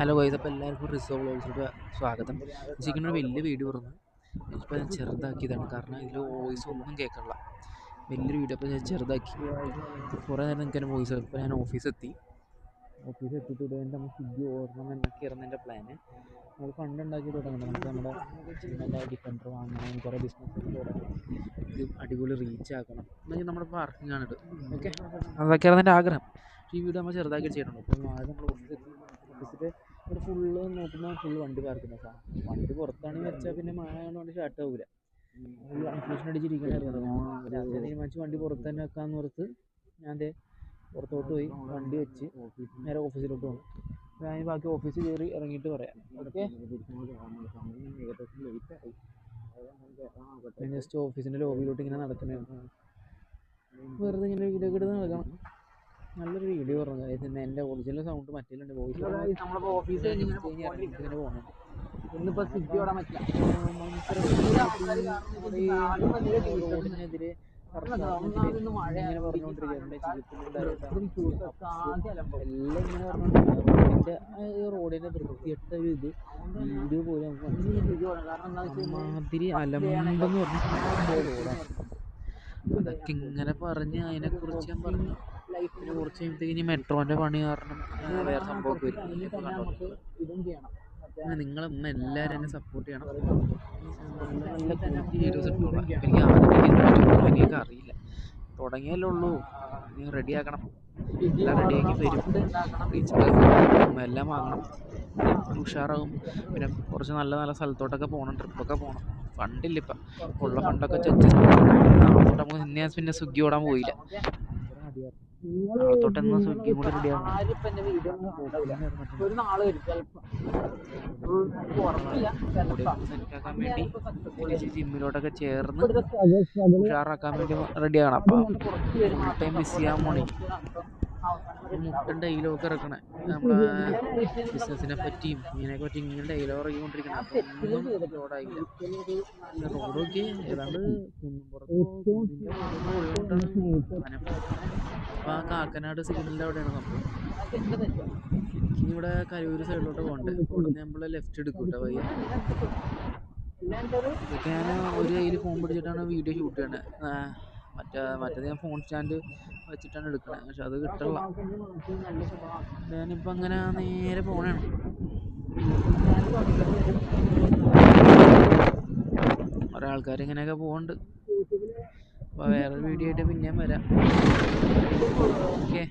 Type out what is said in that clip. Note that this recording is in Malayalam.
ഹലോ ഗൈസ് അപ്പോൾ എല്ലാവർക്കും റിസോ വ്ളോഗ്സിലോട്ട് സ്വാഗതം. ചിക്കനൊരു വലിയ വീഡിയോ പറഞ്ഞു ഇപ്പോൾ ഞാൻ ചെറുതാക്കിയതാണ്. കാരണം ഇതിൽ വോയിസ് ഒന്നും കേൾക്കണില്ല വലിയൊരു വീഡിയോ അപ്പോൾ ഞാൻ ചെറുതാക്കി. കുറേ നേരം എനിക്ക് എന്റെ വോയിസ് ഇപ്പോൾ ഞാൻ ഓഫീസെത്തി ഓഫീസ് എത്തിയിട്ട് ഇവിടെ നമ്മൾ സ്വിഗ്ഗി ഓടണം ഇറങ്ങുന്ന എന്റെ പ്ലാന് നമ്മൾ ഫണ്ട് ഉണ്ടാക്കി തുടങ്ങണം നമുക്ക് നമ്മുടെ ഡിഫൻഡർ വാങ്ങണം. കുറേ ബിസിനസ് തുടങ്ങണം ഇത് അടിപൊളി റീച്ച് ആക്കണം. എന്നെങ്കിൽ നമ്മുടെ പാർക്കിംഗ് ആണ് ഇത്. ഓക്കെ അതൊക്കെയാണ് എന്റെ ആഗ്രഹം. ഈ വീട് നമ്മൾ ചെറുതാക്കി ചെയ്തിട്ടുണ്ട് അപ്പോൾ ആദ്യം നമ്മൾ ഓഫീസ് ഓഫീസിൽ ഇവിടെ ഫുള്ള് നോക്കുമ്പോൾ ഫുള്ള് വണ്ടി പാർക്കുന്ന സാധനം വണ്ടി പുറത്താണെങ്കിൽ വെച്ചാൽ പിന്നെ മഴ ആയതുകൊണ്ട് ഷർട്ട് ആവില്ല ഫുൾ കൺഫ്യൂഷൻ അടിച്ചിരിക്കണായിരുന്നു. ഞാൻ രാത്രി തീരുമാനിച്ച് വണ്ടി പുറത്ത് തന്നെ വെക്കാമെന്ന് ഓർത്ത് ഞാൻ ദേ പുറത്തോട്ട് പോയി വണ്ടി വെച്ച് നേരെ ഓഫീസിലോട്ട് വന്നു ഞാൻ ബാക്കി ഓഫീസിൽ കയറി ഇറങ്ങിയിട്ട് പറയാം. ഓക്കെ ഞാൻ ജസ്റ്റ് ഓഫീസിന്റെ ലോബിയിലോട്ട് ഇങ്ങനെ നടക്കണേ. വെറുതെ ഇങ്ങനെ വീഡിയോ എടുത്ത് നടക്കണം. നല്ലൊരു വീഡിയോ പറഞ്ഞു പിന്നെ എന്റെ ഒറിജിനൽ സൗണ്ട് മറ്റേലുണ്ട്. വോയിസ് ഇങ്ങനെ പോകണം ഇന്നിപ്പോ സ്വിഗ്ഗി ഓടാൻ പറ്റില്ല. റോഡിനെതിരെ റോഡിന്റെ വൃത്തിയിട്ട ഒരു ഇത് വീഡിയോ പോലെ മാതിരി അലമ്പെന്ന് പറഞ്ഞ അതൊക്കെ ഇങ്ങനെ പറഞ്ഞ് അതിനെക്കുറിച്ച് ഞാൻ പറഞ്ഞു. ലൈഫിനെ കുറച്ച് കഴിയുമ്പോഴത്തേക്ക് ഇനി മെട്രോന്റെ പണി കാരണം വേറെ സംഭവമൊക്കെ വരും. ഇതും ചെയ്യണം. പിന്നെ നിങ്ങൾ ഉമ്മ എല്ലാവരും എന്നെ സപ്പോർട്ട് ചെയ്യണം. നല്ല ക്വാളിറ്റി വീഡിയോസ് ഇട്ടോളാം. എനിക്ക് ആദ്യം അറിയില്ല. തുടങ്ങിയല്ലേ ഉള്ളൂ. നീ റെഡിയാക്കണം എല്ലാം റെഡിയാക്കി തരും. റീച്ച് എല്ലാം വാങ്ങണം. ഉഷാറാവും. പിന്നെ കുറച്ച് നല്ല നല്ല സ്ഥലത്തോട്ടൊക്കെ പോകണം ട്രിപ്പൊക്കെ പോകണം ഫണ്ടില്ല ഇപ്പം. ഉള്ള ഫണ്ടൊക്കെ ചെച്ച് നമുക്ക് ഞാൻ പിന്നെ സ്വിഗ്ഗി ഓടാൻ പോയില്ല നാളെ തൊട്ട് എന്നാ സ്വിഗ്ഗി കൂടെ സെറ്റാക്കാൻ വേണ്ടി ജിമ്മിലോട്ടൊക്കെ ചേർന്ന് ഉഷാറാക്കാൻ വേണ്ടി റെഡിയാണ് അപ്പം ഫുൾ ടൈം മിസ് ചെയ്യാൻ പോണേ. മുട്ടൻ ഡയലോഗ് ഇറക്കണേ. നമ്മളെ ബിസിനസിനെ പറ്റിയും ഇതിനെയൊക്കെ പറ്റി ഇങ്ങനെ ഡയലോഗ് ഇറങ്ങിക്കൊണ്ടിരിക്കണം ഒന്നും ലോഡായില്ല റോഡൊക്കെ ഏതാണ്ട് കുന്നുംപുറത്തോ കുന്നിന്റെ മുകളിലോട്ടാണ്. വനം. അപ്പോൾ ആ കാക്കനാട് സിഗ്നലിന്റെ അവിടെയാണ് സംഭവം. ഇനി ഇവിടെ കരൂർ സൈഡിലോട്ട് പോകണ്ടേ? ഇവിടുന്ന് നമ്മൾ ലെഫ്റ്റ് എടുക്കൂട്ടോ കേട്ടോ വയ്യ. ഇതൊക്കെ ഞാൻ ഒരു കയ്യിൽ ഫോൺ പിടിച്ചിട്ടാണ് വീഡിയോ ഷൂട്ട് ചെയ്യണേ. മറ്റേ മറ്റേത് ഞാൻ ഫോൺ സ്റ്റാൻഡ് വെച്ചിട്ടാണ് എടുക്കുന്നത് പക്ഷെ അത് കിട്ടണില്ല. ഞാനിപ്പോൾ അങ്ങനെ നേരെ പോണേണ് കുറേ ആൾക്കാർ ഇങ്ങനെയൊക്കെ പോകുന്നുണ്ട് അപ്പോൾ വേറൊരു വീഡിയോ ആയിട്ട് പിന്നെയും വരാം. ഓക്കെ